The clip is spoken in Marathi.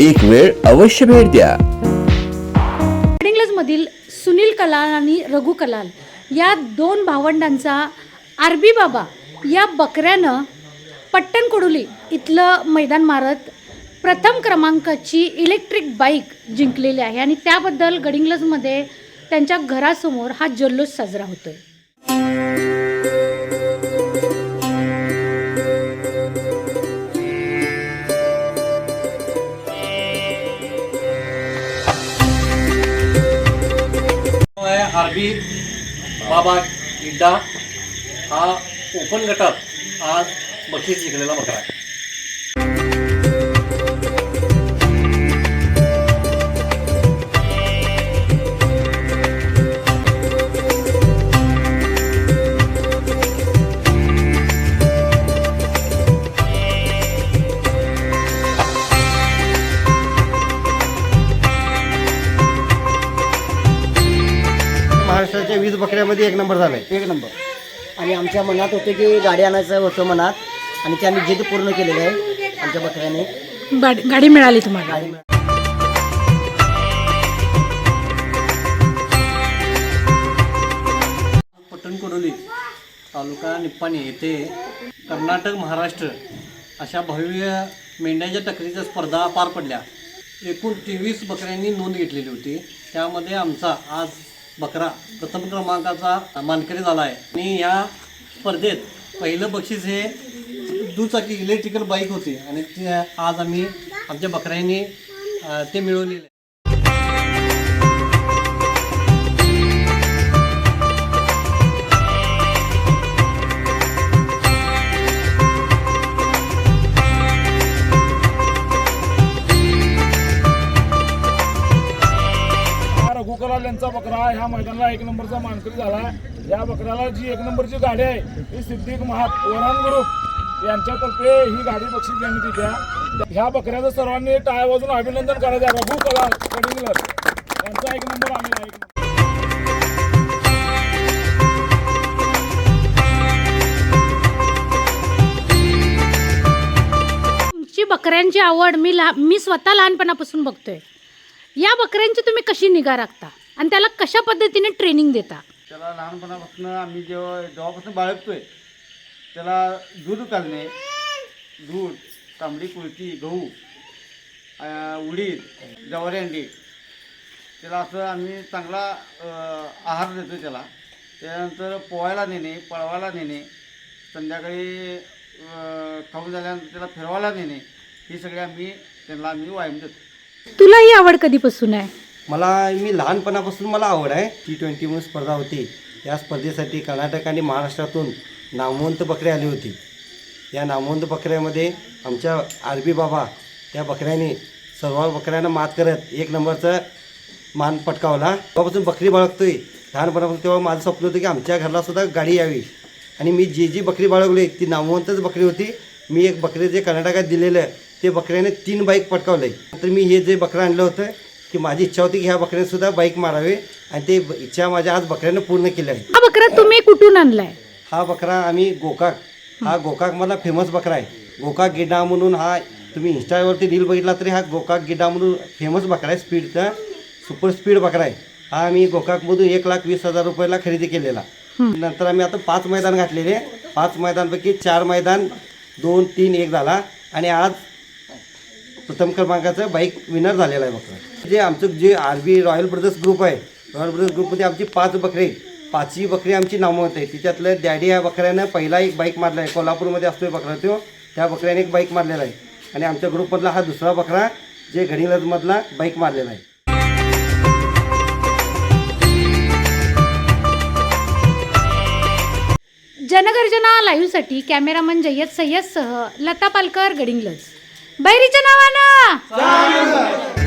एक वेळ अवश्य भेट द्या. गडिंग्लजमधील सुनील कलाल आणि रघु कलाल या दोन भावंडांचा आरबी बाबा या बकऱ्यानं पट्टण कुडुली इथलं मैदान मारत प्रथम क्रमांकाची इलेक्ट्रिक बाईक जिंकलेली आहे. आणि त्याबद्दल गडिंग्लजमध्ये त्यांच्या घरासमोर हा जल्लोष साजरा होतो आहे आहे आरबी बाबा इड्डा हा ओपन गटात आज बक्षीस जिंकलेला बकरा आहे महाराष्ट्राच्या वीस बकऱ्यामध्ये एक नंबर झालाय. एक नंबर. आणि आमच्या मनात होते की गाडी आणायचं होतं मनात आणि ते आम्ही जिद्द पूर्ण केलेलं आहे आमच्या बकऱ्याने. गाडी गाडी मिळाली तुम्हाला. गाडी पट्टण कोडोली तालुका निप्पाणी येथे कर्नाटक महाराष्ट्र अशा भव्य मेंढ्याच्या टकरीच्या स्पर्धा पार पडल्या. एकूण तेवीस बकऱ्यांनी नोंद घेतलेली होती. त्यामध्ये आमचा आज बकरा. प्रथम क्रमांकाचा मानकरी झाला आहे आणि या स्पर्धेत पहिलं बक्षीस हे दुचाकी इलेक्ट्रिकल बाईक होती. आणि ते आज आम्ही आमच्या बकऱ्यांनी ते मिळवलेले यांचा बकरा ह्या मैदानाला एक नंबरचा मानकरी झाला या बकऱ्याला जी एक नंबरची गाडी आहे ही सिद्दीक महात वरान ग्रुप यांच्यातर्फे ही गाडी बक्षीस देण्यात येत्या ह्या बकऱ्याचं सर्वांनी टाळ्या वाजून अभिनंदन करायचं आहे. रघुकलाल कडिंगलर यांचा एक नंबर आलेला एक नंबर. तुमची बकऱ्यांची आवड मी ला मी स्वतः लहानपणापासून बघतोय. या बकऱ्यांची तुम्ही कशी निगा राखता? आणि त्याला कशा पद्धतीने ट्रेनिंग देता? त्याला लहानपणापासून आम्ही जेव्हा जेव्हापासून बाळगतोय त्याला दूध काढणे दूध तांबडी कुळती गहू उडीद जवारी अंडी त्याला असं आम्ही चांगला आहार देतो त्याला. त्यानंतर पोहायला नेणे पळवायला नेणे संध्याकाळी खाऊन झाल्यानंतर त्याला फिरवायला नेणे ही सगळे आम्ही त्यांना आम्ही व्यायाम देतो. तुला ही आवड कधीपासून आहे? मला मी लहानपणापासून मला आवड आहे. टी ट्वेंटी म्हणून स्पर्धा होती. या स्पर्धेसाठी कर्नाटक आणि महाराष्ट्रातून नामवंत बकरे आली होती. या नामवंत बकऱ्यामध्ये आमच्या आरबी बाबा त्या बकऱ्याने सर्व बकऱ्यांना मात करत एक नंबरचं मान पटकावला. तेव्हापासून बकरी बाळगतोय. लहानपणापासून तेव्हा माझं स्वप्न होतं की आमच्या घरला सुद्धा गाडी यावी. आणि मी जी जी बकरी बाळगली ती नामवंतच बकरी होती. मी एक बकरी जे कर्नाटकात दिलेलं ते बकऱ्याने तीन बाईक पटकावलं. तर मी हे जे बकरं आणलं होतं की माझी इच्छा होती की ह्या बकऱ्याने सुद्धा बाईक मारावी आणि ते इच्छा माझ्या आज बकऱ्यानं पूर्ण केली आहे हा बकरा तुम्ही कुठून आणलाय? हा बकरा आम्ही गोकाक. हा गोकाक मला फेमस बकरा आहे. गोकाक गिड्डा म्हणून हा तुम्ही इंस्टावरती रील बघितला तरी हा गोकाक गिड्डा म्हणून फेमस बकरा आहे. स्पीडचा सुपर स्पीड बकरा आहे. हा आम्ही गोकाकमधून एक लाख वीस हजार रुपयाला खरेदी केलेला. नंतर आम्ही आता पाच मैदान घातलेले. पाच मैदानपैकी चार मैदान दोन तीन एक झाला. आणि आज प्रथम क्रमांकाचं बाईक विनर झालेला आहे बकरा जे आमचं जे R B royal brothers group आहे रॉयल ब्रदर्स ग्रुपमध्ये आमची पाच बकरी पाचही बकरी आमची नामवंत आहे तिच्यातलं डॅडी या बकऱ्यानं पहिला एक बाईक मारला आहे. कोल्हापूरमध्ये असतो बकरा तो. त्या बकऱ्याने एक बाईक मारलेला आहे. आणि आमच्या ग्रुपमधला हा दुसरा बकरा जे घडीलजमधला बाईक मारलेला आहे. जनगर्जना लाईव्हसाठी कॅमेरामन जय्यद सय्यदसह लता पालकर गडिंगलज बैरीच्या नावानं.